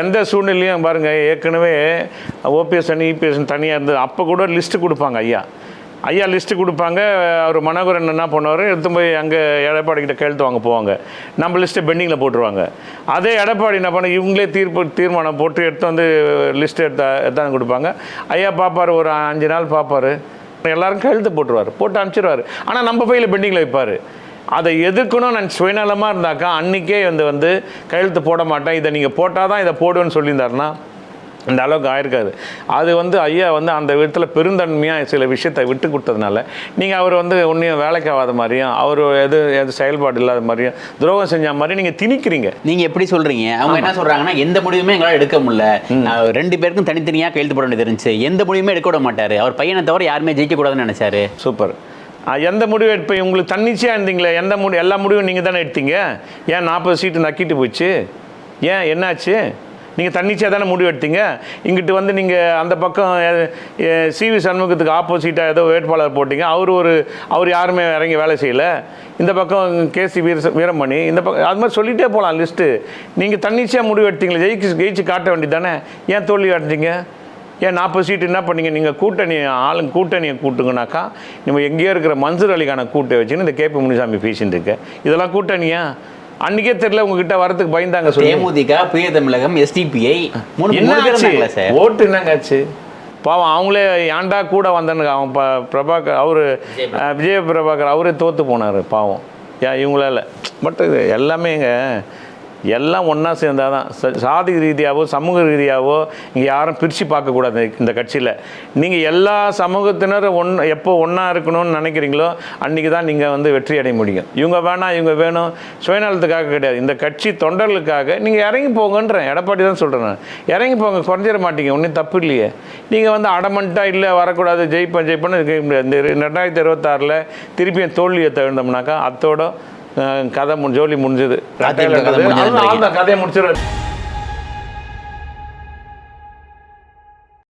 எந்த சூழ்நிலையும் பாருங்கள் ஏற்கனவே ஓபிஎஸ் அணி இபிஎஸ் தனியாக இருந்தது அப்போ கூட லிஸ்ட்டு கொடுப்பாங்க ஐயா. ஐயா லிஸ்ட்டு கொடுப்பாங்க அவர் மனோகரன் என்ன பண்ணுவார் எடுத்து போய் அங்கே எடப்பாடி கிட்ட கேள்வி வாங்க போவாங்க. நம்ம லிஸ்ட்டை பெண்டிங்கில் போட்டுருவாங்க. அதே எடப்பாடி என்ன பண்ண இவங்களே தீர்ப்பு தீர்மானம் போட்டு எடுத்து வந்து லிஸ்ட்டு எடுத்தா எடுத்தாந்து கொடுப்பாங்க. ஐயா பார்ப்பார் ஒரு அஞ்சு நாள் பார்ப்பார் எல்லாரும் கழுத்து போட்டுருவார் போட்டு அனுப்பிச்சிடுவார் ஆனால் நம்ம பையில் பெண்டிங்கில் வைப்பார். அதை எதிர்க்கணும் நான் சுயநலமாக இருந்தாக்கா அன்றைக்கே வந்து வந்து கையெழுத்து போட மாட்டேன். இதை நீங்கள் போட்டால் தான் இதை போடுவேன்னு சொல்லியிருந்தாருன்னா இந்த அளவுக்கு ஆயிருக்காது. அது வந்து ஐயா வந்து அந்த விதத்தில் பெருந்தன்மையாக சில விஷயத்தை விட்டு கொடுத்ததுனால நீங்கள் அவர் வந்து ஒன்றையும் வேலைக்கு ஆகாத மாதிரியும் அவர் எது எது செயல்பாடு இல்லாத மாதிரியும் துரோகம் செஞ்ச மாதிரி நீங்கள் திணிக்கிறீங்க. நீங்க எப்படி சொல்றீங்க? அவங்க என்ன சொல்றாங்கன்னா எந்த முடிவுமே எங்களால் எடுக்க முடியல. ரெண்டு பேருக்கும் தனித்தனியா கையெழுத்து போட வேண்டியது இருந்துச்சு. எந்த முடிவுமே எடுக்க விட மாட்டாரு. அவர் பையனை தவிர யாருமே ஜெயிக்க கூடாதுன்னு நினைச்சாரு. சூப்பர். எந்த முடிவு எடுப்ப உங்களுக்கு தன்னிச்சையாக இருந்தீங்களே எந்த முடிவு எல்லா முடிவும் நீங்கள் தானே எடுத்தீங்க? ஏன் நாற்பது சீட்டு நக்கிட்டு போச்சு? ஏன் என்னாச்சு? நீங்கள் தன்னிச்சையாக தானே முடிவு எடுத்தீங்க? இங்கிட்டு வந்து நீங்கள் அந்த பக்கம் சிவி சண்முகத்துக்கு ஆப்போசிட்டாக ஏதோ வேட்பாளர் போட்டிங்க. அவர் ஒரு அவர் யாருமே இறங்கி வேலை செய்யலை. இந்த பக்கம் கேசி வீர வீரமணி இந்த பக்கம் அது மாதிரி சொல்லிகிட்டே போகலாம் லிஸ்ட்டு. நீங்கள் தன்னிச்சையாக முடிவு எடுத்தீங்களே ஜெயிச்சு ஜெயிச்சு காட்ட வேண்டியது தானே. ஏன் தோல்வி அடைஞ்சிங்க? ஏன் நாற்பது சீட்டு என்ன பண்ணீங்க? நீங்கள் கூட்டணி ஆளுங்க கூட்டணியை கூட்டுங்கனாக்கா நம்ம எங்கேயோ இருக்கிற மன்சூர் அலிகான கூட்டை வச்சுன்னு இந்த கேபி முனிசாமி பேசிட்டு இருக்க. இதெல்லாம் கூட்டணியா? அன்றைக்கே தெரியல உங்ககிட்ட வரதுக்கு பயந்தாங்க சொல்லி. தேமுதிக புதிய தமிழகம் எஸ்டிபிஐ மூணு என்ன ஓட்டு என்னங்க ஆச்சு? பாவம் அவங்களே ஏன்டா கூட வந்தனுங்க? அவன் ப பிரபாகர் அவரு விஜய பிரபாகர் அவரே தோத்து போனார் பாவம். ஏன் இவங்களால? பட் இது எல்லாமேங்க எல்லாம் ஒன்றா சேர்ந்தால் தான் சாதி ரீதியாகவோ சமூக ரீதியாகவோ இங்கே யாரும் பிரித்து பார்க்கக்கூடாது இந்த கட்சியில். நீங்கள் எல்லா சமூகத்தினரும் ஒன் எப்போ ஒன்றா இருக்கணும்னு நினைக்கிறீங்களோ அன்றைக்கி தான் நீங்கள் வந்து வெற்றி அடைய முடியும். இவங்க வேணாம் இவங்க வேணும். சுயநலத்துக்காக கிடையாது. இந்த கட்சி தொண்டர்களுக்காக நீங்கள் இறங்கி போங்கன்றேன். எடப்பாடி தான் சொல்கிறேன் நான். இறங்கி போங்க குறைஞ்சிட மாட்டீங்க. ஒன்றும் தப்பு இல்லையே. நீங்கள் வந்து அடமெண்ட்டாக இல்லை வரக்கூடாது ஜெயிப்பேன் ஜெயிப்பேன்னு இருக்க முடியாது. இந்த ரெண்டாயிரத்தி இருபத்தாறில் திருப்பியும் தோல்வியை தகுந்தோம்னாக்கா அத்தோட கதை ஜோலி முடிஞ்சது. கதையை முடிச்சிடும்